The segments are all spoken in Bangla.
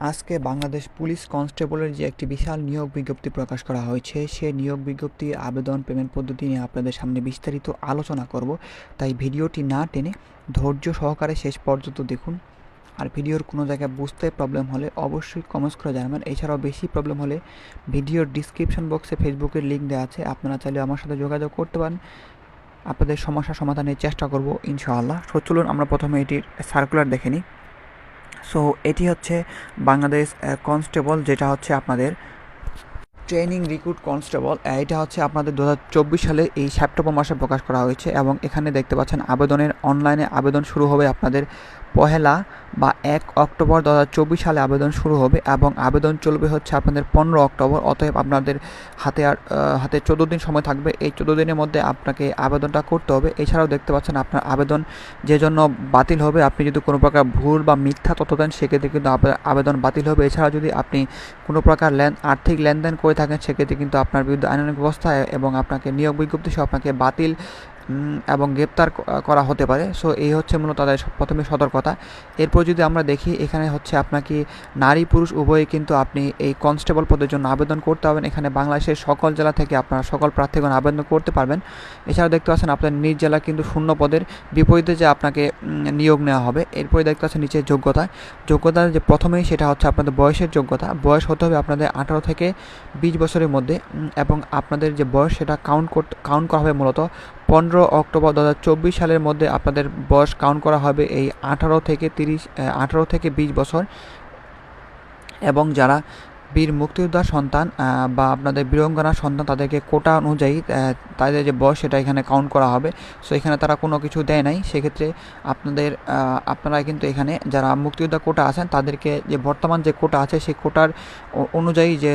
আজকে বাংলাদেশ পুলিশ কনস্টেবলের যে একটি বিশাল নিয়োগ বিজ্ঞপ্তি প্রকাশ করা হয়েছে, সে নিয়োগ বিজ্ঞপ্তি, আবেদন, পেমেন্ট পদ্ধতি নিয়ে আপনাদের সামনে বিস্তারিত আলোচনা করব। তাই ভিডিওটি না টেনে ধৈর্য সহকারে শেষ পর্যন্ত দেখুন। আর ভিডিওর কোনো জায়গায় বুঝতে প্রবলেম হলে অবশ্যই কমেন্টস করে জানাবেন। এছাড়াও বেশি প্রবলেম হলে ভিডিওর ডিসক্রিপশন বক্সে ফেসবুকের লিঙ্ক দেওয়া আছে। আপনারা চাইলে আমার সাথে যোগাযোগ করতে পারেন। আপনাদের সমস্যা সমাধানের চেষ্টা করব ইনশাআল্লাহ। সো চলুন আমরা প্রথমে এটির সার্কুলার দেখে নিই। সো এটি হচ্ছে বাংলাদেশ কনস্টেবল যেটা হচ্ছে আপনাদের ট্রেনিং রিক্রুট কনস্টেবল এটা হচ্ছে আপনাদের দু হাজার চব্বিশ সালে এই সেপ্টেম্বর মাসে প্রকাশ করা হয়েছে এবং এখানে দেখতে পাচ্ছেন আবেদনের অনলাইনে আবেদন শুরু হবে আপনাদের পহেলা বা এক অক্টোবর দু হাজার চব্বিশ সালে আবেদন শুরু হবে এবং আবেদন চলবে হচ্ছে আপনাদের পনেরো অক্টোবর। অতএব আপনাদের হাতে আর হাতে চোদ্দ দিন সময় থাকবে। এই চোদ্দ দিনের মধ্যে আপনাকে আবেদনটা করতে হবে। এছাড়াও দেখতে পাচ্ছেন আপনার আবেদন যে জন্য বাতিল হবে। আপনি যদি কোনো প্রকার ভুল বা মিথ্যা তথ্য দেন, সেক্ষেত্রে কিন্তু আবেদন বাতিল হবে। এছাড়া যদি আপনি কোনো প্রকার লেন, আর্থিক লেনদেন করে থাকেন, সেক্ষেত্রে কিন্তু আপনার বিরুদ্ধে আইনানুগ ব্যবস্থা এবং আপনাকে নিয়োগ বিজ্ঞপ্তি সহ আপনাকে বাতিল এবং গ্রেপ্তার করা হতে পারে। সো এই হচ্ছে মূলত তাদের প্রথমে সতর্কতা। এরপর যদি আমরা দেখি, এখানে হচ্ছে আপনাকে নারী, পুরুষ, উভয়ে কিন্তু আপনি এই কনস্টেবল পদের জন্য আবেদন করতে পারবেন। এখানে বাংলাদেশের সকল জেলা থেকে আপনারা সকল প্রার্থীগণ আবেদন করতে পারবেন। এছাড়াও দেখতে পাচ্ছেন আপনার নিজ জেলা কিন্তু শূন্য পদের বিপরীতে যে আপনাকে নিয়োগ নেওয়া হবে। এরপরে দেখতে পাচ্ছেন নিচে যোগ্যতা। যোগ্যতার যে প্রথমেই সেটা হচ্ছে আপনাদের বয়সের যোগ্যতা। বয়স হতে হবে আপনাদের আঠারো থেকে বিশ বছরের মধ্যে এবং আপনাদের যে বয়স সেটা কাউন্ট কাউন্ট করা হবে মূলত পনেরো অক্টোবর দু হাজার চব্বিশ সালের মধ্যে আপনাদের বয়স কাউন্ট করা হবে এই আঠারো থেকে তিরিশ আঠারো থেকে বিশ বছর। এবং যারা বীর মুক্তিযোদ্ধার সন্তান বা আপনাদের বীরঙ্গনার সন্তান তাদেরকে কোটা অনুযায়ী তাদের যে বয়স সেটা এখানে কাউন্ট করা হবে। সো এখানে তারা কোনো কিছু দেয় নাই। সেক্ষেত্রে আপনাদের আপনারা কিন্তু এখানে যারা মুক্তিযোদ্ধা কোটা আছেন, তাদেরকে যে বর্তমান যে কোটা আছে, সেই কোটার অনুযায়ী যে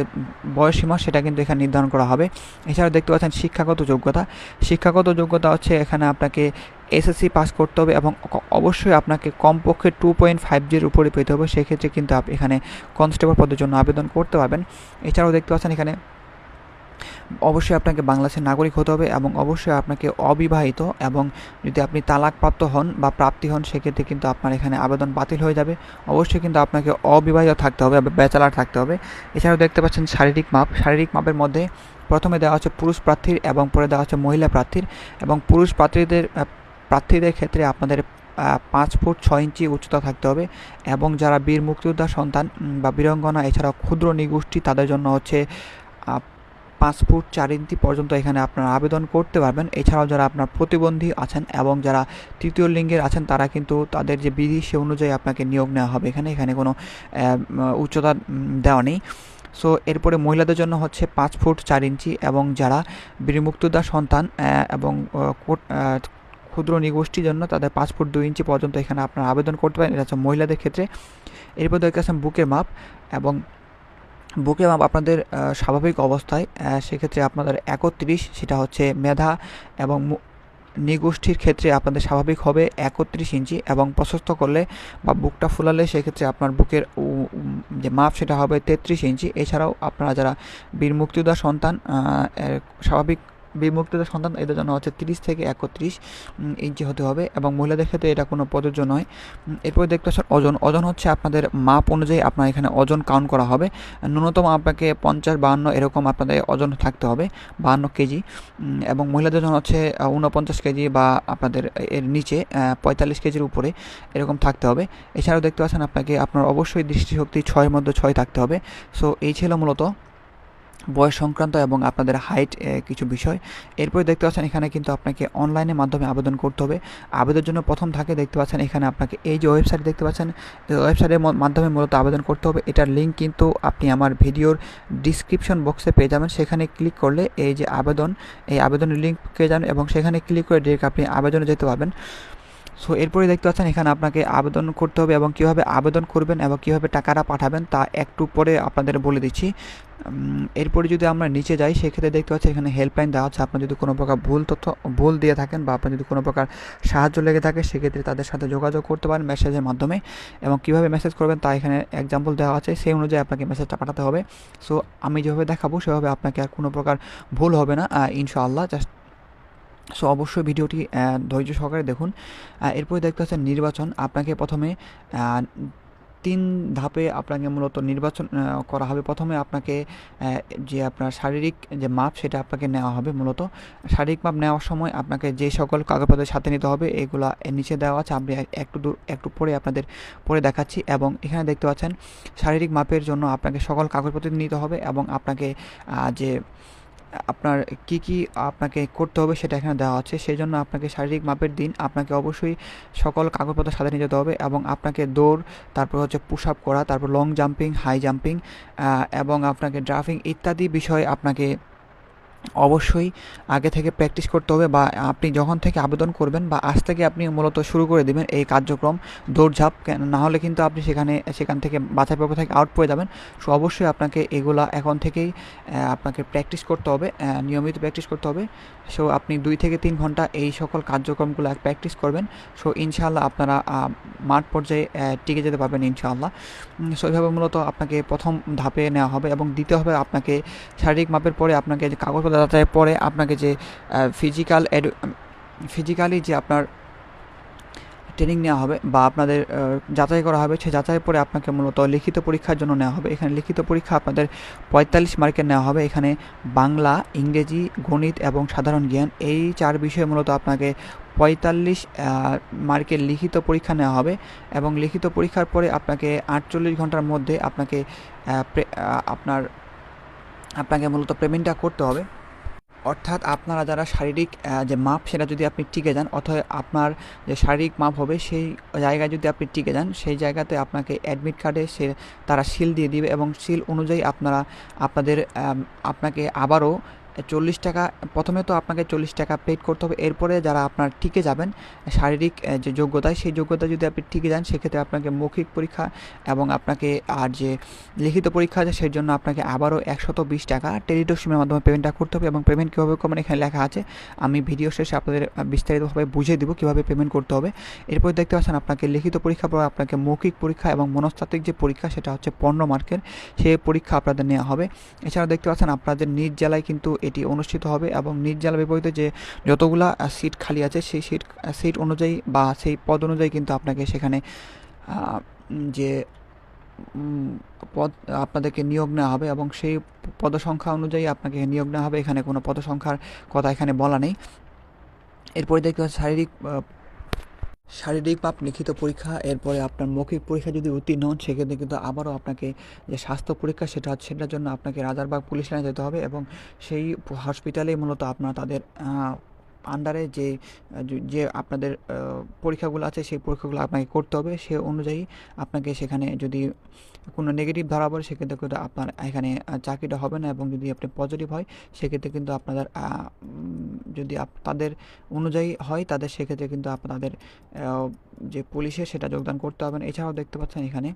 বয়স সীমা, সেটা কিন্তু এখানে নির্ধারণ করা হবে। এছাড়া দেখতে পাচ্ছেন শিক্ষাগত যোগ্যতা। শিক্ষাগত যোগ্যতা হচ্ছে এখানে আপনাকে এসএসসি পাস করতে হবে এবং অবশ্যই আপনাকে কমপক্ষে টু পয়েন্ট ফাইভ জির উপরে পেতে হবে। সেক্ষেত্রে কিন্তু আপনি এখানে কনস্টেবল পদের জন্য আবেদন করতে পারবেন। এছাড়াও দেখতে পাচ্ছেন এখানে অবশ্যই আপনাকে বাংলাদেশের নাগরিক হতে হবে এবং অবশ্যই আপনাকে অবিবাহিত এবং যদি আপনি তালাকপ্রাপ্ত হন বা প্রাপ্তি হন, সেক্ষেত্রে কিন্তু আপনার এখানে আবেদন বাতিল হয়ে যাবে। অবশ্যই কিন্তু আপনাকে অবিবাহিত থাকতে হবে ব্যাচেলার থাকতে হবে। এছাড়াও দেখতে পাচ্ছেন শারীরিক মাপ, শারীরিক মাপের মধ্যে প্রথমে দেওয়া হচ্ছে পুরুষ প্রার্থীর এবং পরে দেওয়া হচ্ছে মহিলা প্রার্থীর এবং পুরুষ প্রার্থীদের প্রার্থীদের ক্ষেত্রে আপনাদের পাঁচ ফুট ছয় ইঞ্চি উচ্চতা থাকতে হবে এবং যারা বীর মুক্তিযোদ্ধার সন্তান বা বীরঙ্গনা, এছাড়াও ক্ষুদ্র নিগোষ্ঠী, তাদের জন্য হচ্ছে পাঁচ ফুট চার ইঞ্চি পর্যন্ত এখানে আপনারা আবেদন করতে পারবেন। এছাড়াও যারা আপনার প্রতিবন্ধী আছেন এবং যারা তৃতীয় লিঙ্গের আছেন, তারা কিন্তু তাদের যে বিধি সে অনুযায়ী আপনাকে নিয়োগ নেওয়া হবে। এখানে এখানে কোনো উচ্চতা দেওয়া নেই। সো, এরপরে মহিলাদের জন্য হচ্ছে পাঁচ ফুট চার ইঞ্চি এবং যারা বীরমুক্তদার সন্তান এবং ক্ষুদ্র নিগোষ্ঠীর জন্য তাদের পাঁচ ফুট দুই ইঞ্চি পর্যন্ত এখানে আপনারা আবেদন করতে পারেন। এটা হচ্ছে মহিলাদের ক্ষেত্রে। এরপর দেখতে পাচ্ছেন বুকের মাপ এবং বুকের মাপ আপনাদের স্বাভাবিক অবস্থায় সেক্ষেত্রে আপনাদের একত্রিশ, সেটা হচ্ছে মেধা এবং নিগোষ্ঠীর ক্ষেত্রে আপনাদের স্বাভাবিক হবে একত্রিশ ইঞ্চি এবং প্রশস্ত করলে বা বুকটা ফুলালে সেক্ষেত্রে আপনার বুকের যে মাপ সেটা হবে তেত্রিশ ইঞ্চি। এছাড়াও আপনারা যারা বীর মুক্তিযোদ্ধা সন্তান স্বাভাবিক বীর মুক্তিযোদ্ধা সন্তান এদের জন্য হচ্ছে তিরিশ থেকে একত্রিশ ইঞ্চি হতে হবে এবং মহিলাদের ক্ষেত্রে এটা কোনো প্রযোজ্য নয়। এরপরে দেখতে পাচ্ছেন ওজন। ওজন হচ্ছে আপনাদের মাপ অনুযায়ী আপনার এখানে ওজন কাউন্ট করা হবে। ন্যূনতম আপনাকে পঞ্চাশ বাহান্ন এরকম আপনাদের ওজন থাকতে হবে বাহান্ন কেজি। এবং মহিলাদের জন্য হচ্ছে আহ, ঊনপঞ্চাশ কেজি বা আপনাদের এর নিচে পঁয়তাল্লিশ কেজির উপরে এরকম থাকতে হবে। এছাড়াও দেখতে পাচ্ছেন আপনাকে আপনার অবশ্যই দৃষ্টিশক্তি ছয়ের মধ্যে ছয় থাকতে হবে। সো এই ছিল মূলত বয়স সংক্রান্ত এবং আপনাদের হাইট কিছু বিষয়। এরপরে দেখতে পাচ্ছেন এখানে কিন্তু আপনাকে অনলাইনের মাধ্যমে আবেদন করতে হবে। আবেদনের জন্য প্রথম থাকে দেখতে পাচ্ছেন এখানে আপনাকে এই যে ওয়েবসাইট দেখতে পাচ্ছেন ওয়েবসাইটের মাধ্যমে মূলত আবেদন করতে হবে। এটার লিঙ্ক কিন্তু আপনি আমার ভিডিওর ডিসক্রিপশন বক্সে পেয়ে যাবেন। সেখানে ক্লিক করলে এই যে আবেদন, এই আবেদনের লিঙ্ক পেয়ে যান এবং সেখানে ক্লিক করে ডিরেক্ট আপনি আবেদনে যেতে পারবেন। সো এরপরে দেখতে পাচ্ছেন এখানে আপনাকে আবেদন করতে হবে এবং কীভাবে আবেদন করবেন এবং কীভাবে টাকাটা পাঠাবেন তা একটু পরে আপনাদের বলে দিচ্ছি। এরপরে যদি আমরা নিচে যাই, সেক্ষেত্রে দেখতে পাচ্ছি এখানে হেল্পলাইন দেওয়া হচ্ছে আপনার যদি কোনো প্রকার ভুল তথ্য, ভুল দিয়ে থাকেন বা আপনার যদি কোনো প্রকার সাহায্য লেগে থাকে, সেক্ষেত্রে তাদের সাথে যোগাযোগ করতে পারেন মেসেজের মাধ্যমে। এবং কীভাবে মেসেজ করবেন তা এখানে এক্সাম্পল দেওয়া আছে। সেই অনুযায়ী আপনাকে মেসেজটা পাঠাতে হবে। সো আমি যেভাবে দেখাবো, সেভাবে আপনাকে আর কোনো প্রকার ভুল হবে না। ইনশাআল্লাহ জাস্ট সো অবশ্যই ভিডিওটি ধৈর্য সহকারে দেখুন। এরপরে দেখতে পাচ্ছেন নির্বাচন। আপনাকে প্রথমে তিন ধাপে আপনাকে মূলত নির্বাচন করা হবে। প্রথমে আপনাকে যে আপনার শারীরিক যে মাপ, সেটা আপনাকে নেওয়া হবে মূলত। শারীরিক মাপ নেওয়ার সময় আপনাকে যে সকল কাগজপত্রের সাথে নিতে হবে, এগুলা নিচে দেওয়া আছে। আমি একটু দূর, একটু পরে আপনাদের পরে দেখাচ্ছি। এবং এখানে দেখতে পাচ্ছেন, শারীরিক মাপের জন্য আপনাকে সকল কাগজপত্র নিতে হবে এবং আপনাকে যে আপনার কি কি আপনাকে করতে হবে সেটা এখানে দেওয়া আছে। সেই জন্য আপনাকে শারীরিক মাপের দিন আপনাকে অবশ্যই সকল কাগজপত্র সাথে নিয়ে যেতে হবে এবং আপনাকে দৌড়, তারপর হচ্ছে পুশ আপ করা, তারপর লং জাম্পিং হাই জাম্পিং এবং আপনাকে ড্রাফিং ইত্যাদি বিষয়ে আপনাকে অবশ্যই আগে থেকে প্র্যাকটিস করতে হবে বা আপনি যখন থেকে আবেদন করবেন বা আজ থেকে আপনি মূলত শুরু করে দেবেন এই কার্যক্রম, দৌড়ঝাঁপ না হলে কিন্তু আপনি সেখানে, সেখান থেকে বাছাই পর্ব থেকে আউট পেয়ে যাবেন। সো অবশ্যই আপনাকে এগুলা এখন থেকেই আপনাকে প্র্যাকটিস করতে হবে নিয়মিত প্র্যাকটিস করতে হবে। সো আপনি দুই থেকে তিন ঘণ্টা এই সকল কার্যক্রমগুলো প্র্যাকটিস করবেন। সো ইনশাআল্লাহ আপনারা মাঠ পর্যায়ে টিকে যেতে পারবেন ইনশাআল্লাহ। সো এইভাবে মূলত আপনাকে প্রথম ধাপে নেওয়া হবে এবং দ্বিতীয় হবে আপনাকে শারীরিক মাপের পরে আপনাকে যে কাগজপত্র যাচাইয়ের পরে আপনাকে যে ফিজিক্যাল ফিজিক্যালি যে আপনার ট্রেনিং নেওয়া হবে বা আপনাদের যাচাই করা হবে সেই যাচাইয়ের পরে আপনাকে মূলত লিখিত পরীক্ষার জন্য নেওয়া হবে। এখানে লিখিত পরীক্ষা আপনাদের পঁয়তাল্লিশ মার্কের নেওয়া হবে। এখানে বাংলা, ইংরেজি, গণিত এবং সাধারণ জ্ঞান এই চার বিষয়ে মূলত আপনাকে পঁয়তাল্লিশ মার্কের লিখিত পরীক্ষা নেওয়া হবে এবং লিখিত পরীক্ষার পরে আপনাকে আটচল্লিশ ঘণ্টার মধ্যে আপনাকে আপনার, আপনাকে মূলত পেমেন্টটা করতে হবে। অর্থাৎ আপনারা যারা শারীরিক যে মাপ সেটা যদি আপনি টিকে যান, অথবা আপনার যে শারীরিক মাপ হবে, সেই জায়গায় যদি আপনি টিকে যান, সেই জায়গাতে আপনাকে অ্যাডমিট কার্ডে সে তারা সিল দিয়ে দিবে এবং সিল অনুযায়ী আপনারা, আপনাদের আপনাকে আবারও চল্লিশ টাকা, প্রথমে তো আপনাকে চল্লিশ টাকা পেড করতে হবে। এরপরে যারা আপনার টিকে যাবেন, শারীরিক যে যোগ্যতায়, সেই যোগ্যতা যদি আপনি টিকে যান, সেক্ষেত্রে আপনাকে মৌখিক পরীক্ষা এবং আপনাকে আর যে লিখিত পরীক্ষা আছে, সেই জন্য আপনাকে আবারও একশত বিশ টাকা টেলিটক সিমের মাধ্যমে পেমেন্টটা করতে হবে এবং পেমেন্ট কীভাবে করবেন এখানে লেখা আছে। আমি ভিডিও শেষে আপনাদের বিস্তারিতভাবে বুঝিয়ে দেবো কীভাবে পেমেন্ট করতে হবে। এরপর দেখতে পাচ্ছেন আপনাকে লিখিত পরীক্ষা পর আপনাকে মৌখিক পরীক্ষা এবং মনস্তাত্ত্বিক যে পরীক্ষা, সেটা হচ্ছে পনেরো মার্কের, সেই পরীক্ষা আপনাদের নেওয়া হবে। এছাড়া দেখতে পাচ্ছেন আপনাদের নিজ জেলায় কিন্তু এটি অনুষ্ঠিত হবে এবং নির্জাল জেলা বিপরীতে যে যতগুলা সিট খালি আছে, সেই সিট সিট অনুযায়ী বা সেই পদ অনুযায়ী কিন্তু আপনাকে সেখানে যে পদ আপনাদেরকে নিয়োগ নেওয়া হবে এবং সেই পদসংখ্যা অনুযায়ী আপনাকে নিয়োগ নেওয়া হবে। এখানে কোনো পদসংখ্যার কথা এখানে বলা নেই। এরপরে দেখতে শারীরিক শারীরিক পাপ, লিখিত পরীক্ষা, এরপরে আপনার মৌখিক পরীক্ষা যদি উত্তীর্ণ হন, সেক্ষেত্রে কিন্তু আবারও আপনাকে যে স্বাস্থ্য পরীক্ষা সেটা সেটার জন্য আপনাকে রাজারবাগ পুলিশ লাইনে যেতে হবে এবং সেই হসপিটালেই মূলত আপনার তাদের আন্ডারে যে, যে- আপনাদের পরীক্ষাগুলো আছে সেই পরীক্ষাগুলো আপনাকে করতে হবে। সে অনুযায়ী আপনাকে সেখানে যদি কোনো নেগেটিভ ধরা পড়ে, সেক্ষেত্রে কিন্তু আপনার এখানে চাকরিটা হবে না এবং যদি আপনি পজিটিভ হয়, সেক্ষেত্রে কিন্তু আপনাদের যদি তাদের অনুযায়ী হয়, তাদের সেক্ষেত্রে কিন্তু আপনাদের যে পুলিশে সেটা যোগদান করতে হবে এছাড়াও দেখতে পাচ্ছেন এখানে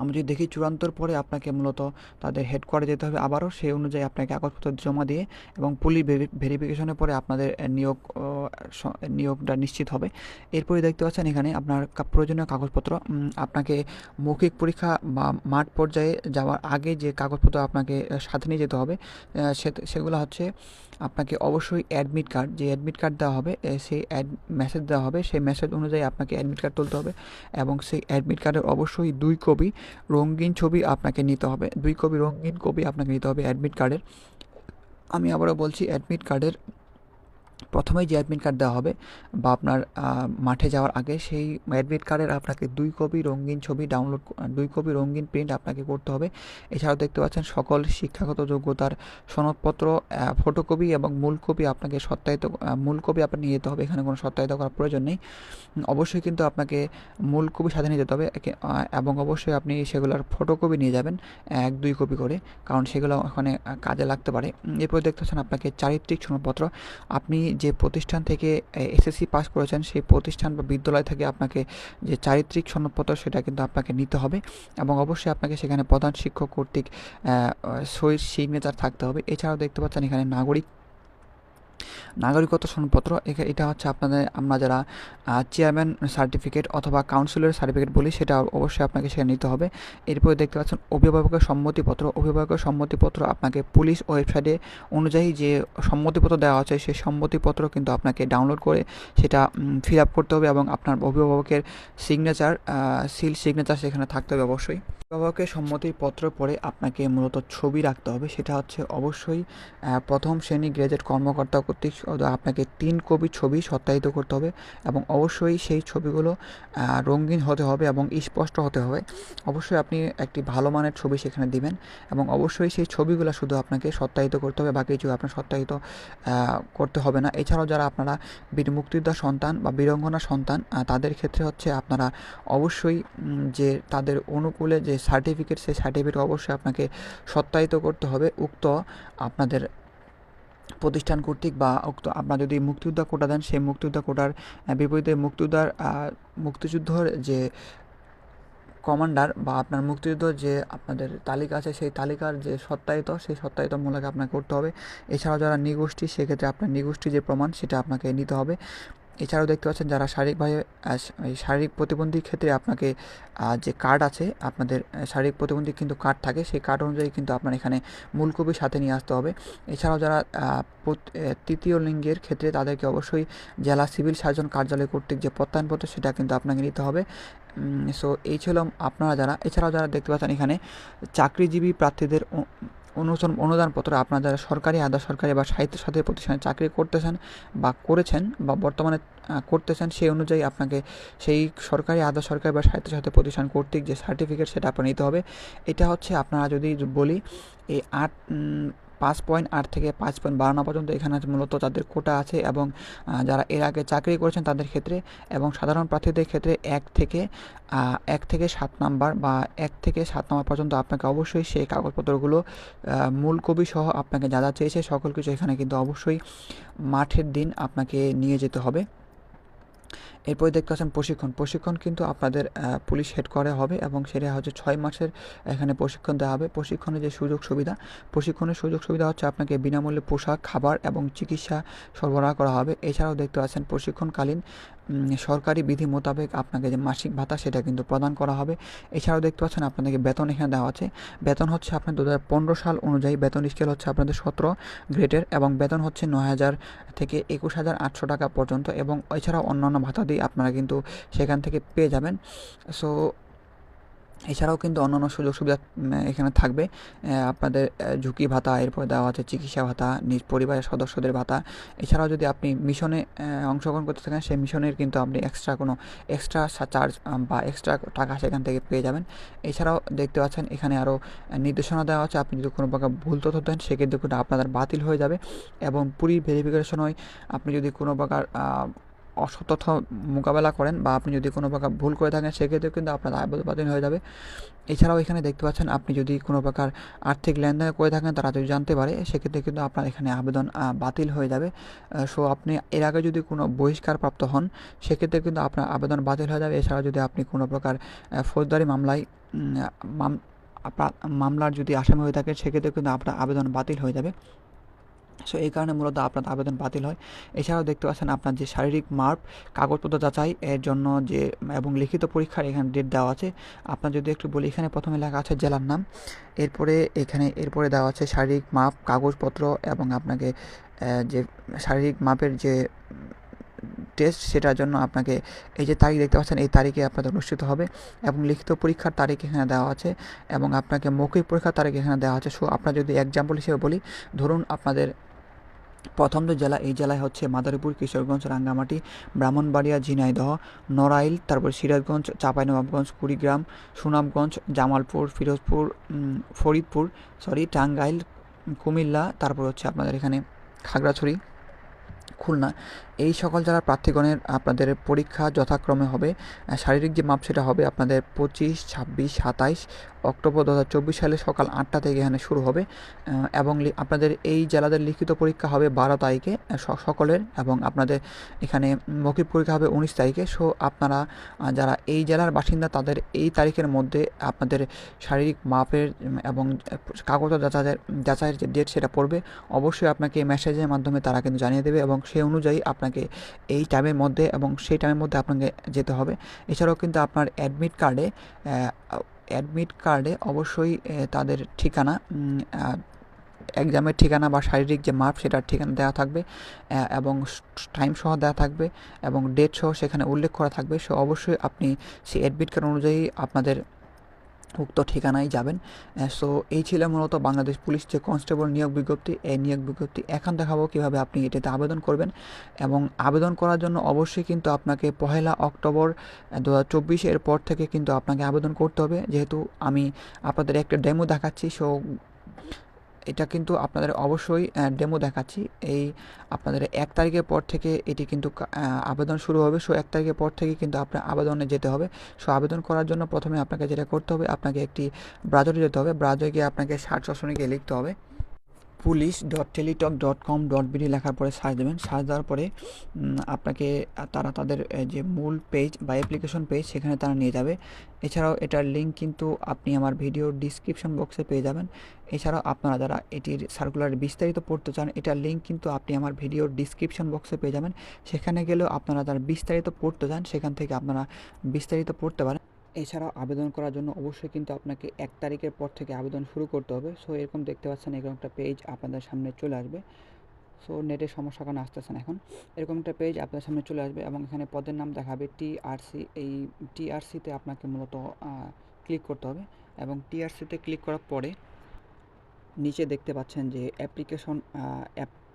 আমরা যদি দেখি চূড়ান্তর পরে আপনাকে মূলত তাদের হেডকোয়ার্টারে যেতে হবে আবারও, সেই অনুযায়ী আপনাকে কাগজপত্র জমা দিয়ে এবং পুলিশ ভেরিফিকেশনের পরে আপনাদের নিয়োগ নিয়োগটা নিশ্চিত হবে। এরপরে দেখতে পাচ্ছেন এখানে আপনার প্রয়োজনীয় কাগজপত্র। আপনাকে মৌখিক পরীক্ষা বা মাঠ পর্যায়ে যাওয়ার আগে যে কাগজপত্র আপনাকে সাথে নিয়ে যেতে হবে সেগুলো হচ্ছে আপনাকে অবশ্যই অ্যাডমিট কার্ড যে অ্যাডমিট কার্ড দেওয়া হবে সেই অ্যাড মেসেজ দেওয়া হবে, সেই মেসেজ অনুযায়ী আপনাকে অ্যাডমিট কার্ড তুলতে হবে এবং সেই অ্যাডমিট কার্ডের অবশ্যই দুই কপি রঙিন ছবি আপনাকে নিতে হবে। দুই কপি রঙিন কপি আপনাকে নিতে হবে অ্যাডমিট কার্ডের। আমি আবারও বলছি, অ্যাডমিট কার্ডের প্রথমেই যে অ্যাডমিট কার্ড দেওয়া হবে বা আপনার মাঠে যাওয়ার আগে সেই অ্যাডমিট কার্ডের আপনাকে দুই কপি রঙিন ছবি ডাউনলোড দুই কপি রঙিন প্রিন্ট আপনাকে করতে হবে। এছাড়াও দেখতে পাচ্ছেন সকল শিক্ষাগত যোগ্যতার সনদপত্র ফটোকপি এবং মূল কপি আপনাকে সত্যায়িত মূল কপি আপনার নিয়ে যেতে হবে। এখানে কোনো সত্যায়িত করার প্রয়োজন নেই। অবশ্যই কিন্তু আপনাকে মূল কপি সাথে নিয়ে যেতে হবে। এবং অবশ্যই আপনি সেগুলোর ফটোকপি নিয়ে যাবেন এক, দুই কপি করে। কারণ সেগুলো ওখানে কাজে লাগতে পারে। এরপর দেখতে পাচ্ছেন আপনাকে চারিত্রিক সনদপত্র। আপনি যে প্রতিষ্ঠান থেকে এসএসসি পাস করেছেন, সেই প্রতিষ্ঠান বা বিদ্যালয় থেকে আপনাকে যে চারিত্রিক সনদপত্র, সেটা কিন্তু আপনাকে নিতে হবে এবং অবশ্যই আপনাকে সেখানে প্রধান শিক্ষক কর্তৃক সই সিগনেচার থাকতে হবে। এছাড়াও দেখতে পাচ্ছেন এখানে নাগরিক নাগরিকত্ব সনদপত্র এটা হচ্ছে আপনাদের, আমরা যারা চেয়ারম্যান সার্টিফিকেট অথবা কাউন্সিলের সার্টিফিকেট বলি, সেটা অবশ্যই আপনাকে সেখানে নিতে হবে। এরপরে দেখতে পাচ্ছেন, অভিভাবকের সম্মতিপত্র অভিভাবকের সম্মতিপত্র আপনাকে পুলিশ ওয়েবসাইটে অনুযায়ী যে সম্মতিপত্র দেওয়া আছে, সেই সম্মতিপত্র কিন্তু আপনাকে ডাউনলোড করে সেটা ফিল আপ করতে হবে এবং আপনার অভিভাবকের সিগনেচার সিল সিগনেচার সেখানে থাকতে হবে অবশ্যই। অভিভাবকের সম্মতিপত্র পরে আপনাকে মূলত ছবি রাখতে হবে, সেটা হচ্ছে অবশ্যই প্রথম শ্রেণি গ্রেজুয়েট কর্মকর্তা কর্তৃক আপনাকে তিন কপি ছবি সত্যায়িত করতে হবে এবং অবশ্যই সেই ছবিগুলো রঙিন হতে হবে এবং স্পষ্ট হতে হবে। অবশ্যই আপনি একটি ভালো মানের ছবি সেখানে দিবেন এবং অবশ্যই সেই ছবিগুলো শুধু আপনাকে সত্যায়িত করতে হবে, বাকি কিছু আপনার সত্যায়িত করতে হবে না। এছাড়াও যারা আপনারা বীর মুক্তিযোদ্ধা সন্তান বা বীরঙ্গনা সন্তান তাদের ক্ষেত্রে হচ্ছে আপনারা অবশ্যই যে, তাদের অনুকূলে যে সার্টিফিকেট সেই সার্টিফিকেট অবশ্যই আপনাকে সত্যায়িত করতে হবে। উক্ত আপনাদের প্রতিষ্ঠান কর্তৃক বা উক্ত আপনার যদি মুক্তিযোদ্ধা কোটা দেন, সেই মুক্তিযোদ্ধা কোটার বিপরীতে মুক্তিযোদ্ধার মুক্তিযুদ্ধর যে কমান্ডার বা আপনার মুক্তিযুদ্ধ যে আপনাদের তালিকা আছে, সেই তালিকার যে সত্যায়িত, সেই সত্যায়িতমূলক আপনাকে করতে হবে। এছাড়াও যারা নিগোষ্ঠী, সেক্ষেত্রে আপনার নিগোষ্ঠী যে প্রমাণ, সেটা আপনাকে নিতে হবে। এছাড়াও দেখতে পাচ্ছেন যারা শারীরিকভাবে শারীরিক প্রতিবন্ধীর ক্ষেত্রে আপনাকে যে কার্ড আছে, আপনাদের শারীরিক প্রতিবন্ধী কিন্তু কার্ড থাকে। সেই কার্ড অনুযায়ী কিন্তু আপনার এখানে মূল কপি সাথে নিয়ে আসতে হবে। এছাড়াও যারা তৃতীয় লিঙ্গের ক্ষেত্রে তাদেরকে অবশ্যই জেলা সিভিল সার্জন কার্যালয় কর্তৃক যে প্রত্যয়নপত্র, সেটা কিন্তু আপনাকে নিতে হবে। সো এই ছিল আপনারা যারা। এছাড়াও যারা দেখতে পাচ্ছেন এখানে, চাকরিজীবী প্রার্থীদের অনুদান অনুদানপত্র আপনারা যারা সরকারি, আধা সরকারি বা সাহিত্য সাথে প্রতিষ্ঠানে চাকরি করতেছেন বা করেছেন বা বর্তমানে করতেছেন, সেই অনুযায়ী আপনাকে সেই সরকারি, আধা সরকারি বা সাহিত্য সাথে প্রতিষ্ঠান কর্তৃক যে সার্টিফিকেট সেটা আপনার নিতে হবে। এটা হচ্ছে আপনারা যদি বলি এই আট পাঁচ পয়েন্ট আট থেকে পাঁচ পয়েন্ট বাড়ানো পর্যন্ত এখানে মূলত তাদের কোটা আছে এবং যারা এর আগে চাকরি করেছেন তাদের ক্ষেত্রে এবং সাধারণ প্রার্থীদের ক্ষেত্রে এক থেকে এক থেকে সাত নাম্বার বা এক থেকে সাত নাম্বার পর্যন্ত আপনাকে অবশ্যই সেই কাগজপত্রগুলো মূল কবি সহ আপনাকে যা যা চেয়েছে সকল কিছু এখানে কিন্তু অবশ্যই মাঠের দিন আপনাকে নিয়ে যেতে হবে। এরপরে দেখতে পাচ্ছেন প্রশিক্ষণ। প্রশিক্ষণ কিন্তু আপনাদের পুলিশ হেড করে হবে এবং সেটা হচ্ছে ছয় মাসের এখানে প্রশিক্ষণ দেওয়া হবে। প্রশিক্ষণের যে সুযোগ সুবিধা, প্রশিক্ষণের সুযোগ সুবিধা হচ্ছে আপনাকে বিনামূল্যে পোশাক, খাবার এবং চিকিৎসা সরবরাহ করা হবে। এছাড়াও দেখতে পাচ্ছেন প্রশিক্ষণকালীন সরকারি বিধি মোতাবেক আপনাকে যে মাসিক ভাতা সেটা কিন্তু প্রদান করা হবে। এছাড়াও দেখতে পাচ্ছেন আপনাদেরকে বেতন এখানে দেওয়া আছে। বেতন হচ্ছে আপনার দু হাজার পনেরো সাল অনুযায়ী বেতন স্কেল হচ্ছে আপনাদের সতেরো গ্রেডের এবং বেতন হচ্ছে নয় হাজার থেকে একুশ হাজার আটশো টাকা পর্যন্ত এবং এছাড়াও অন্যান্য ভাতা দিয়ে আপনারা কিন্তু সেখান থেকে পেয়ে যাবেন। সো এছাড়াও কিন্তু অন্যান্য সুযোগ সুবিধা এখানে থাকবে। আপনাদের ঝুঁকি ভাতা, এরপরে দেওয়া আছে চিকিৎসা ভাতা, নিজ পরিবারের সদস্যদের ভাতা। এছাড়াও যদি আপনি মিশনে অংশগ্রহণ করতে থাকেন, সেই মিশনের কিন্তু আপনি এক্সট্রা কোনো এক্সট্রা চার্জ বা এক্সট্রা টাকা সেখান থেকে পেয়ে যাবেন। এছাড়াও দেখতে পাচ্ছেন, এখানে আরও নির্দেশনা দেওয়া আছে, আপনি যদি কোনো প্রকার ভুল তথ্য দেন, সেক্ষেত্রে কিন্তু আপনাদের বাতিল হয়ে যাবে। এবং পুরি ভেরিফিকেশন হয়, আপনি যদি কোনো প্রকার অসতথ্য মোকাবেলা করেন বা আপনি যদি কোনো প্রকার ভুল করে থাকেন সেক্ষেত্রে কিন্তু আপনার বাতিল হয়ে যাবে। এছাড়াও এখানে দেখতে পাচ্ছেন, আপনি যদি কোনো প্রকার আর্থিক লেনদেন করে থাকেন, তারা যদি জানতে পারে, সেক্ষেত্রে কিন্তু আপনার এখানে আবেদন বাতিল হয়ে যাবে। সো আপনি এর আগে যদি কোনো বহিষ্কারপ্রাপ্ত হন, সেক্ষেত্রে কিন্তু আপনার আবেদন বাতিল হয়ে যাবে। এছাড়া যদি আপনি কোনো প্রকার ফৌজদারি মামলায় মামলার যদি আসামি হয়ে থাকে সেক্ষেত্রে কিন্তু আপনার আবেদন বাতিল হয়ে যাবে। সো এই কারণে মূলত আপনার আবেদন বাতিল হয়। এছাড়াও দেখতে পাচ্ছেন আপনার যে শারীরিক মার্প কাগজপত্র যাচাই এর জন্য যে এবং লিখিত পরীক্ষার এখানে ডেট দেওয়া আছে। আপনার যদি একটু বলি, এখানে প্রথমে লেখা আছে জেলার নাম, এরপরে এখানে, এরপরে দেওয়া আছে শারীরিক মাপ, কাগজপত্র এবং আপনাকে যে শারীরিক মাপের যে টেস্ট সেটার জন্য আপনাকে এই যে তারিখ দেখতে পাচ্ছেন, এই তারিখে আপনাদের অনুষ্ঠিত হবে এবং লিখিত পরীক্ষার তারিখ এখানে দেওয়া আছে এবং আপনাকে মৌখিক পরীক্ষার তারিখ এখানে দেওয়া আছে। সো আপনার যদি এক্সাম্পল হিসেবে বলি, ধরুন আপনাদের প্রথম যে জেলা, এই জেলায় হচ্ছে মাদারীপুর, কিশোরগঞ্জ, রাঙ্গামাটি, ব্রাহ্মণবাড়িয়া, ঝিনাইদহ, নড়াইল, তারপর সিরাজগঞ্জ, চাঁপাইনবাবগঞ্জ, কুড়িগ্রাম, সুনামগঞ্জ, জামালপুর, ফিরোজপুর ফরিদপুর সরি টাঙ্গাইল, কুমিল্লা, তারপর হচ্ছে আপনাদের এখানে খাগড়াছড়ি, খুলনা। এই সকল যারা প্রার্থীগণের আপনাদের পরীক্ষা যথাক্রমে হবে শারীরিক যে মাপ সেটা হবে আপনাদের পঁচিশ, ছাব্বিশ, সাতাইশ, অক্টোবর দু হাজার চব্বিশ সালে সকাল আটটা থেকে এখানে শুরু হবে এবং আপনাদের এই জেলাদের লিখিত পরীক্ষা হবে বারো তারিখে সকলের, এবং আপনাদের এখানে মৌখিক পরীক্ষা হবে উনিশ তারিখে। সো আপনারা যারা এই জেলার বাসিন্দা তাদের এই তারিখের মধ্যে আপনাদের শারীরিক মাপের এবং কাগজ যাচাইয়ের যাচাইয়ের যে ডেট সেটা পড়বে, অবশ্যই আপনাকে মেসেজের মাধ্যমে তারা কিন্তু জানিয়ে দেবে, এবং সেই অনুযায়ী আপনাকে এই টাইমের মধ্যে এবং সেই টাইমের মধ্যে আপনাকে যেতে হবে। এছাড়াও কিন্তু আপনার অ্যাডমিট কার্ডে অ্যাডমিট কার্ডে অবশ্যই তাদের ঠিকানা এক্সামের ঠিকানা বা শারীরিক যে মাপ সেটার ঠিকানা দেওয়া থাকবে এবং টাইম সহ দেওয়া থাকবে এবং ডেট সহ সেখানে উল্লেখ করা থাকবে। সো অবশ্যই আপনি সেই অ্যাডমিট কার্ড অনুযায়ী আপনাদের উক্ত ঠিকানায় যাবেন। সো এই ছিল মূলত বাংলাদেশ পুলিশ যে কনস্টেবল নিয়োগ বিজ্ঞপ্তি। এই নিয়োগ বিজ্ঞপ্তি এখন দেখাবো কীভাবে আপনি এটাতে আবেদন করবেন। এবং আবেদন করার জন্য অবশ্যই কিন্তু আপনাকে পহেলা অক্টোবর দু হাজার পর থেকে কিন্তু আপনাকে আবেদন করতে হবে। যেহেতু আমি আপনাদের একটা ডেমো দেখাচ্ছি সো এটা কিন্তু আপনাদের অবশ্যই ডেমো দেখাচ্ছি। এই আপনাদের এক তারিখের পর থেকে এটি কিন্তু আবেদন শুরু হবে। সো এক তারিখের পর থেকে কিন্তু আপনার আবেদনে যেতে হবে। সো আবেদন করার জন্য প্রথমে আপনাকে যেটা করতে হবে, আপনাকে একটি ব্রাউজারে যেতে হবে। ব্রাউজারে গিয়ে আপনাকে ষাট অপশনে গিয়ে লিখতে হবে। Police dot Teletalk dot com dot BD লেখার পরে সার্চ দেবেন। সার্চ দেওয়ার পরে আপনাকে তারা তাদের যে মূল পেজ বা অ্যাপ্লিকেশন পেজ সেখানে তারা নিয়ে যাবে। এছাড়াও এটার লিঙ্ক কিন্তু আপনি আমার ভিডিও ডিসক্রিপশন বক্সে পেয়ে যাবেন। এছাড়াও আপনারা যারা এটির সার্কুলার বিস্তারিত পড়তে চান, এটার লিঙ্ক কিন্তু আপনি আমার ভিডিওর ডিসক্রিপশন বক্সে পেয়ে যাবেন। সেখানে গেলেও আপনারা যারা বিস্তারিত পড়তে চান, সেখান থেকে আপনারা বিস্তারিত পড়তে পারেন। এছাড়াও আবেদন করার জন্য অবশ্যই কিন্তু আপনাকে এক তারিখের পর থেকে আবেদন শুরু করতে হবে। সো এরকম দেখতে পাচ্ছেন এরকম একটা পেজ আপনাদের সামনে চলে আসবে। সো নেটের সমস্যা কারণে আসতেছে না এখন। এরকম একটা পেজ আপনার সামনে চলে আসবে এবং এখানে পদের নাম দেখাবে টিআরসি এই টিআরসিতে আপনাকে মূলত ক্লিক করতে হবে এবং টিআরসিতে ক্লিক করার পরে নিচে দেখতে পাচ্ছেন যে অ্যাপ্লিকেশন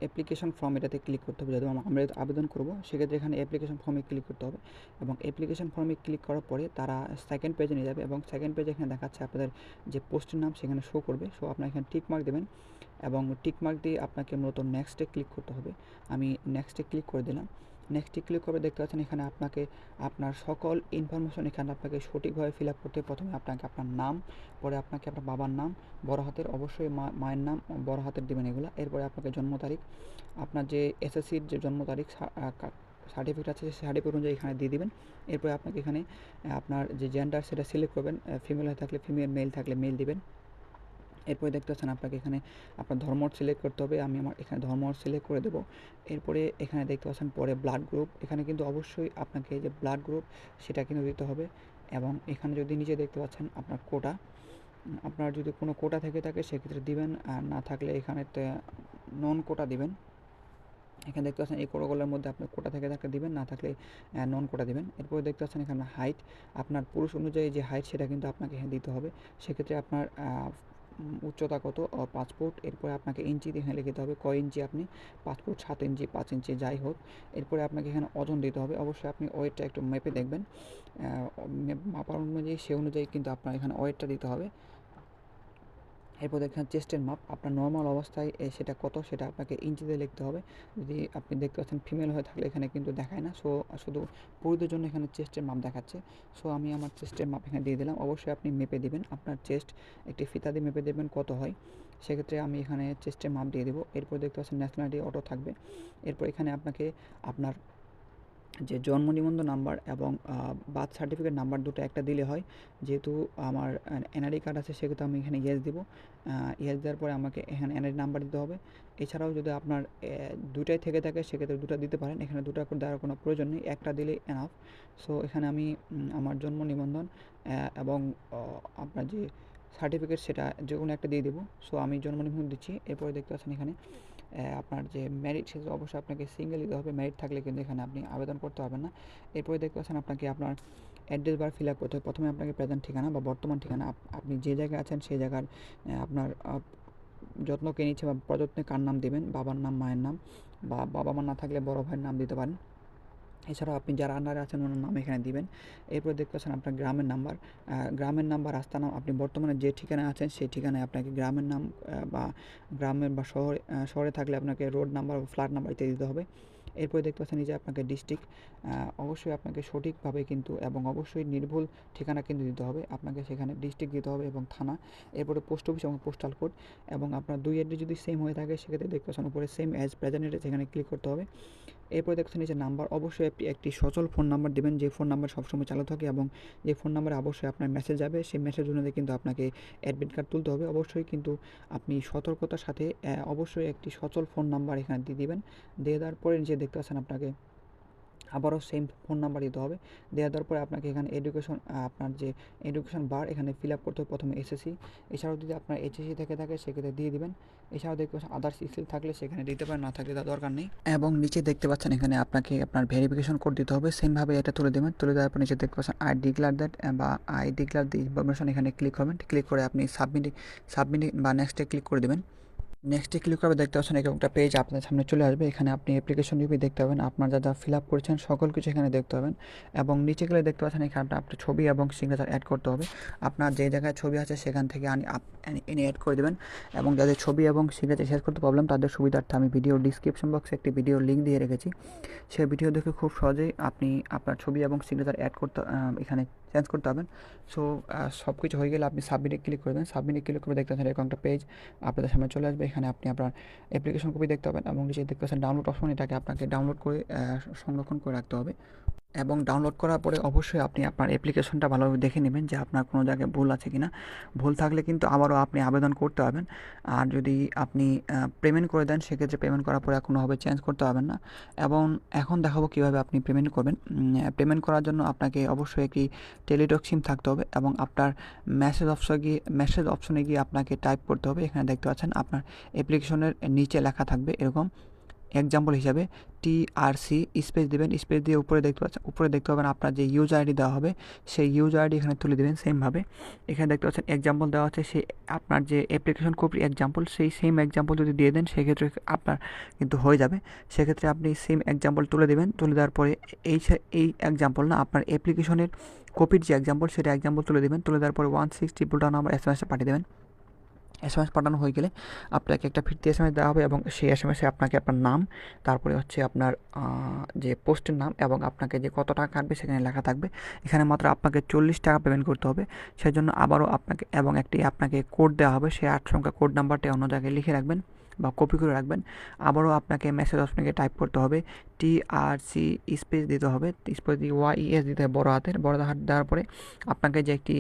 অ্যাপ্লিকেশন ফর্ম এটাতে ক্লিক করতে হবে। যদি আমরা আবেদন করব, সেক্ষেত্রে এখানে অ্যাপ্লিকেশন ফর্মে ক্লিক করতে হবে এবং অ্যাপ্লিকেশন ফর্মে ক্লিক করার পরে তারা সেকেন্ড পেজে নিয়ে যাবে এবং সেকেন্ড পেজে এখানে দেখাচ্ছে আপনাদের যে পোস্টের নাম সেখানে শো করবে। সো আপনার এখানে টিকমার্ক দেবেন এবং টিকমার্ক দিয়ে আপনাকে মূলত নেক্সটে ক্লিক করতে হবে। আমি নেক্সটে ক্লিক করে দিলাম। নেক্সটে ক্লিক করে দেখতে পাচ্ছেন এখানে আপনাকে আপনার সকল ইনফরমেশন এখানে আপনাকে সঠিকভাবে ফিল আপ করতে প্রথমে আপনাকে আপনার নাম, পরে আপনাকে আপনার বাবার নাম, বড় হাতের অবশ্যই মায়ের নাম, বড় হাতের দেবেন এগুলো। এরপরে আপনাকে জন্ম তারিখ, আপনার যে এসএসসির যে জন্ম তারিখ সার্টিফিকেট আছে, সেই সার্টিফিকেট অনুযায়ী এখানে দিয়ে দিবেন। এরপরে আপনাকে এখানে, আপনার যে জেন্ডার সেটা সিলেক্ট করবেন ফিমেল হয়ে থাকলে ফিমেল মেল থাকলে মেল দিবেন। এরপরে দেখতে পাচ্ছেন আপনাকে এখানে আপনার ধর্ম সিলেক্ট করতে হবে, আমি আমার এখানে ধর্ম সিলেক্ট করে দেবো। এরপরে এখানে দেখতে পাচ্ছেন পরে ব্লাড গ্রুপ এখানে কিন্তু অবশ্যই আপনাকে যে ব্লাড গ্রুপ সেটা কিন্তু দিতে হবে। এবং এখানে যদি নিচে দেখতে পাচ্ছেন আপনার কোটা, আপনার যদি কোনো কোটা থেকে থাকে, সেক্ষেত্রে দিবেন, আর না থাকলে এখানে নন কোটা দিবেন। এখানে দেখতে পাচ্ছেন এই কোটাগুলোর মধ্যে আপনার কোটা থেকে থাকলে দিবেন, না থাকলে নন কোটা দিবেন। এরপরে দেখতে পাচ্ছেন এখানে হাইট আপনার পুরুষ অনুযায়ী যে হাইট সেটা কিন্তু আপনাকে এখানে দিতে হবে। সেক্ষেত্রে আপনার উচ্চতা কত? পাঁচ ফুট। এরপরে আপনাকে ইঞ্চি এখানে লিখতে হবে। কয় ইঞ্চি আপনি? পাঁচ ফুট সাত ইঞ্চি, পাঁচ ইঞ্চি, যাই হোক। এরপরে আপনাকে এখানে ওজন দিতে হবে। অবশ্যই আপনি ওয়েটটা একটু মেপে দেখবেন। মাপার অনুযায়ী সে অনুযায়ী কিন্তু আপনার এখানে ওয়েটটা দিতে হবে। এরপর দেখেন চেস্টের মাপ, আপনার নর্মাল অবস্থায় সেটা কত, সেটা আপনাকে ইঞ্চিতে লিখতে হবে। যদি আপনি দেখতে পাচ্ছেন ফিমেল হয়ে থাকলে এখানে কিন্তু দেখায় না। সো শুধু পুরুষদের জন্য এখানে চেস্টের মাপ দেখাচ্ছে। সো আমি আমার চেস্টের মাপ এখানে দিয়ে দিলাম। অবশ্যই আপনি মেপে দিবেন। আপনার চেস্ট একটি ফিতা দিয়ে মেপে দেবেন কত হয়। সেক্ষেত্রে আমি এখানে চেস্টের মাপ দিয়ে দেবো। এরপর দেখতে পাচ্ছেন ন্যাশনালিটি অটো থাকবে। এরপর এখানে আপনাকে আপনার যে জন্ম নিবন্ধন নাম্বার এবং বার্থ সার্টিফিকেট নাম্বার দুটো একটা দিলে হয়। যেহেতু আমার এনআরই কার্ড আছে সেক্ষেত্রে আমি এখানে ইয়েস দিব। ইয়েস দেওয়ার পরে আমাকে এখানে এনআরই নাম্বার দিতে হবে। এছাড়াও যদি আপনার দুটাই থেকে থাকে, সেক্ষেত্রে দুটো দিতে পারেন। এখানে দুটো দেওয়ার কোনো প্রয়োজন নেই। একটা দিলে এনাফ সো এখানে আমি আমার জন্ম নিবন্ধন এবং আপনার যে সার্টিফিকেট, সেটা যে কোনো একটা দিয়ে দেবো। সো আমি জন্ম নিবন্ধন দিচ্ছি। এরপরে দেখতে পাচ্ছেন এখানে আপনার যে ম্যারিড সেটা অবশ্যই আপনাকে সিঙ্গেল দিতে হবে। ম্যারিড থাকলে কিন্তু এখানে আপনি আবেদন করতে পারবেন না। এরপরে দেখতে পাচ্ছেন আপনাকে আপনার অ্যাড্রেস বার ফিল আপ করতে হবে। প্রথমে আপনাকে প্রেজেন্ট ঠিকানা বা বর্তমান ঠিকানা আপনি যে জায়গায় আছেন সেই জায়গার আপনার যত্ন কে নিচ্ছে বা প্রযত্নে কার নাম দেবেন? বাবার নাম, মায়ের নাম বা বাবা মা না থাকলে বড় ভাইয়ের নাম দিতে পারেন। এছাড়াও আপনি যারা আন্ডারে আছেন, ওনার নাম এখানে দিবেন। এরপর দেখতে পাচ্ছেন আপনার গ্রামের নাম্বার গ্রামের নাম্বার রাস্তা নাম, আপনি বর্তমানে যে ঠিকানায় আছেন, সেই ঠিকানায় আপনাকে গ্রামের নাম বা গ্রামের বা শহরে শহরে থাকলে আপনাকে রোড নাম্বার বা ফ্ল্যাট নাম্বার ইত্যাদি দিতে হবে। এরপরে দেখতে পাচ্ছেন যে আপনাকে ডিস্ট্রিক্ট অবশ্যই আপনাকে সঠিকভাবে কিন্তু এবং অবশ্যই নির্ভুল ঠিকানা কিন্তু দিতে হবে। আপনাকে সেখানে ডিস্ট্রিক্ট দিতে হবে এবং থানা, এরপরে পোস্ট অফিস এবং পোস্টাল কোড এবং আপনার দুই অ্যাড্রেস যদি সেম হয়ে থাকে, সেক্ষেত্রে দেখতে পাচ্ছেন উপরে সেম অ্যাজ প্রেজেন্ট সেখানে ক্লিক করতে হবে। এরপরে দেখছেন নিচে নাম্বার, অবশ্যই একটি একটি সচল ফোন নাম্বার দেবেন। যে ফোন নাম্বার সবসময় চালু থাকে এবং যে ফোন নাম্বারে অবশ্যই আপনার মেসেজ যাবে, সেই মেসেজ অনুযায়ী কিন্তু আপনাকে অ্যাডমিট কার্ড তুলতে হবে। অবশ্যই কিন্তু আপনি সতর্কতার সাথে অবশ্যই একটি সচল ফোন নাম্বার এখানে দিয়ে দিবেন। দিয়ে দেওয়ার পরে নিচে দেখতে পাচ্ছেন আপনাকে আবারও সেম ফোন নাম্বার দিতে হবে। দেওয়া দেওয়ার পরে আপনাকে এখানে এডুকেশন আপনার যে এডুকেশন বার এখানে ফিল আপ করতে হবে প্রথমে এসএসসি এছাড়াও যদি আপনার এইচএসসি থেকে থাকে, সেক্ষেত্রে দিয়ে দিবেন। এছাড়াও দেখতে পাচ্ছেন আদার্স স্কিল থাকলে সেখানে দিতে পারেন, না থাকলে তার দরকার নেই। এবং নিচে দেখতে পাচ্ছেন এখানে আপনাকে আপনার ভেরিফিকেশন কোড দিতে হবে। সেমভাবে এটা তুলে দেবেন। তুলে দেওয়ার পর নিচে দেখতে পাচ্ছেন আই ডিক্লার দ্যাট বা আই ডিক্লার দি ইনফরমেশন এখানে ক্লিক করবেন। ক্লিক করে আপনি সাবমিট সাবমিট বা নেক্সটে ক্লিক করে দেবেন। নেক্সটে ক্লিক করবে, দেখতে পাচ্ছেন এরকম একটা পেজ আপনার সামনে চলে আসবে। এখানে আপনি অ্যাপ্লিকেশন রিভিউ দেখতে পাবেন। আপনার যা যা ফিল আপ করেছেন, সকল কিছু এখানে দেখতে পাবেন। এবং নিচে গেলে দেখতে পাচ্ছেন এখানে আপনার ছবি এবং সিগনেচার অ্যাড করতে হবে। আপনার যে জায়গায় ছবি আছে, সেখান থেকে এনে অ্যাড করে দেবেন। এবং যাদের ছবি এবং সিগনেচার শেয়ার করতে প্রবলেম তাদের সুবিধার্থে আমি ভিডিও ডিসক্রিপশন বক্সে একটি ভিডিও লিঙ্ক দিয়ে রেখেছি। সেই ভিডিও দেখে খুব সহজেই আপনি আপনার ছবি এবং সিগনেচার অ্যাড করতে এখানে চেঞ্জ করতে পারবেন। সো সব কিছু হয়ে গেলে আপনি সাবমিটে ক্লিক করবেন। সাবমিটে ক্লিক করে দেখতে পাচ্ছেন এরকম একটা পেজ আপনাদের সামনে চলে আসবে। এখানে আপনি আপনার অ্যাপ্লিকেশন কপি দেখতে পাবেন এবং নিচে দেখতে পাচ্ছেন ডাউনলোড অপশন এটাকে আপনাকে ডাউনলোড করে সংরক্ষণ করে রাখতে হবে। এবং ডাউনলোড করার পরে অবশ্যই আপনি আপনার অ্যাপ্লিকেশনটা ভালোভাবে দেখে নেবেন যে আপনার কোনো জায়গায় ভুল আছে কিনা। ভুল থাকলে কিন্তু আবারও আপনি আবেদন করতে পারবেন। আর যদি আপনি পেমেন্ট করে দেন, সেক্ষেত্রে পেমেন্ট করার পরে কোনোভাবে চেঞ্জ করতে পারবেন না। এবং এখন দেখাবো কীভাবে আপনি পেমেন্ট করবেন। পেমেন্ট করার জন্য আপনাকে অবশ্যই একটি টেলিটক সিম থাকতে হবে এবং আপনার মেসেজ অপশনে গিয়ে মেসেজ অপশনে গিয়ে আপনাকে টাইপ করতে হবে। এখানে দেখতে পাচ্ছেন আপনার অ্যাপ্লিকেশনের নিচে লেখা থাকবে এরকম। এক্সাম্পল হিসাবে টি আর সি স্পেস দেবেন স্পেস দিয়ে উপরে দেখতে পাচ্ছেন, উপরে দেখতে পাবেন আপনার যে ইউজ আইডি দেওয়া হবে, সেই ইউজ আইডি এখানে তুলে দেবেন সেমভাবে এখানে দেখতে পাচ্ছেন এক্সাম্পল দেওয়া আছে, সেই আপনার যে অ্যাপ্লিকেশন কপির এক্সাম্পল সেই সেম এক্সাম্পল যদি দিয়ে দেন, সেক্ষেত্রে আপনার কিন্তু হয়ে যাবে। সেক্ষেত্রে আপনি সেম এক্সাম্পল তুলে দেবেন, তুলে দেওয়ার পরে এই এই এক্সাম্পল না, আপনার অ্যাপ্লিকেশনের কপির যে এক্সাম্পল সেটা এক্সাম্পল তুলে দেবেন। তুলে দেওয়ার পরে ওয়ান সিক্স ট্রিপল ডাউন আমার এস এম এসে পাঠিয়ে দেবেন। এস এম এস পাঠানো হয়ে গেলে আপনাকে একটা ফিরতি এস এম এস দেওয়া হবে এবং সেই এস এম এসে আপনাকে আপনার নাম, তারপরে হচ্ছে আপনার যে পোস্টের নাম এবং আপনাকে যে কত টাকা কাটবে সেখানে লেখা থাকবে। এখানে মাত্র আপনাকে চল্লিশ টাকা পেমেন্ট করতে হবে। সেজন্য আবারও আপনাকে এবং একটি আপনাকে কোড দেওয়া হবে। সেই আট সংখ্যা কোড নাম্বারটি অন্য জায়গায় লিখে রাখবেন। বা কপি করে রাখবেন। আবারও আপনাকে মেসেজ অপশনকে টাইপ করতে হবে টি আর সি স্পেস দিতে হবে স্পেস দিয়ে ওয়াই এস দিতে হবে বড় হাতের বড় হাত দেওয়ার পরে আপনাকে যে একটি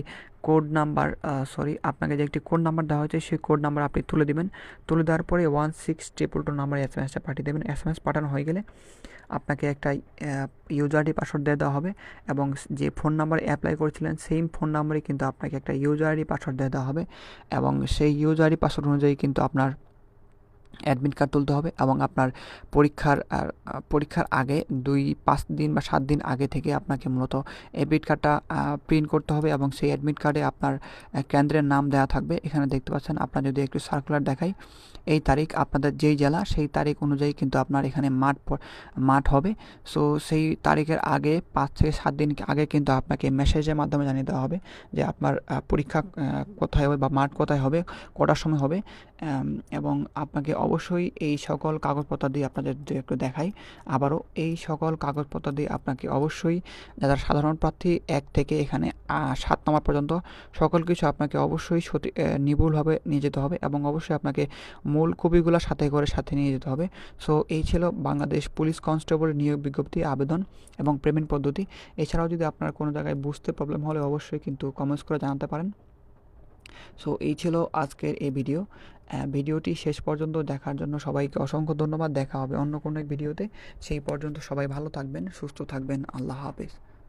কোড নাম্বার সরি আপনাকে যে একটি কোড নাম্বার দেওয়া হয়েছে, সেই কোড নাম্বার আপনি তুলে দিবেন। তুলে দেওয়ার পরে ওয়ান সিক্স ট্রিপল টু নাম্বারে এস এম এসটা পাঠিয়ে দেবেন। এস এম এস পাঠানো হয়ে গেলে আপনাকে একটা ইউজার আইডি পাসওয়ার্ড দিয়ে দেওয়া হবে এবং যে ফোন নাম্বার অ্যাপ্লাই করেছিলেন সেম ফোন নাম্বারে কিন্তু আপনাকে একটা ইউজার আইডি পাসওয়ার্ড দিয়ে দেওয়া হবে এবং সেই ইউজার আইডি পাসওয়ার্ড অনুযায়ী কিন্তু আপনার অ্যাডমিট কার্ড তুলতে হবে এবং আপনার পরীক্ষার পরীক্ষার আগে দুই, পাঁচ দিন বা সাত দিন আগে থেকে আপনাকে মূলত অ্যাডমিট কার্ডটা প্রিন্ট করতে হবে এবং সেই অ্যাডমিট কার্ডে আপনার কেন্দ্রের নাম দেওয়া থাকবে। এখানে দেখতে পাচ্ছেন, আপনার যদি একটু সার্কুলার দেখাই এই তারিখ আপনাদের যেই জেলা, সেই তারিখ অনুযায়ী কিন্তু আপনার এখানে মাঠ মাঠ হবে। সো সেই তারিখের আগে পাঁচ থেকে সাত দিন আগে কিন্তু আপনাকে মেসেজের মাধ্যমে জানিয়ে দেওয়া হবে যে আপনার পরীক্ষা কোথায় হবে বা মাঠ কোথায় হবে, কটার সময় হবে। এবং আপনাকে অবশ্যই এই সকল কাগজপত্র দিয়ে আপনাদের একটু দেখাই। আবারও এই সকল কাগজপত্র দিয়ে আপনাকে অবশ্যই, যারা সাধারণ প্রার্থী, এক থেকে এখানে সাত নম্বর পর্যন্ত সকল কিছু আপনাকে অবশ্যই নির্ভুলভাবে নিয়ে যেতে হবে এবং অবশ্যই আপনাকে মূল কপিগুলো সাথে করে সাথে নিয়ে যেতে হবে। সো এই ছিল বাংলাদেশ পুলিশ কনস্টেবল নিয়োগ বিজ্ঞপ্তি, আবেদন এবং পেমেন্ট পদ্ধতি। এছাড়াও যদি আপনার কোনো জায়গায় বুঝতে প্রবলেম হলে অবশ্যই কিন্তু কমেন্টস করে জানাতে পারেন। সো এই ছিল আজকের এই ভিডিও ভিডিওটি শেষ পর্যন্ত দেখার জন্য সবাইকে অসংখ্য ধন্যবাদ। দেখা হবে অন্য কোনো এক ভিডিওতে সেই পর্যন্ত সবাই ভালো থাকবেন, সুস্থ থাকবেন। আল্লাহ হাফেজ।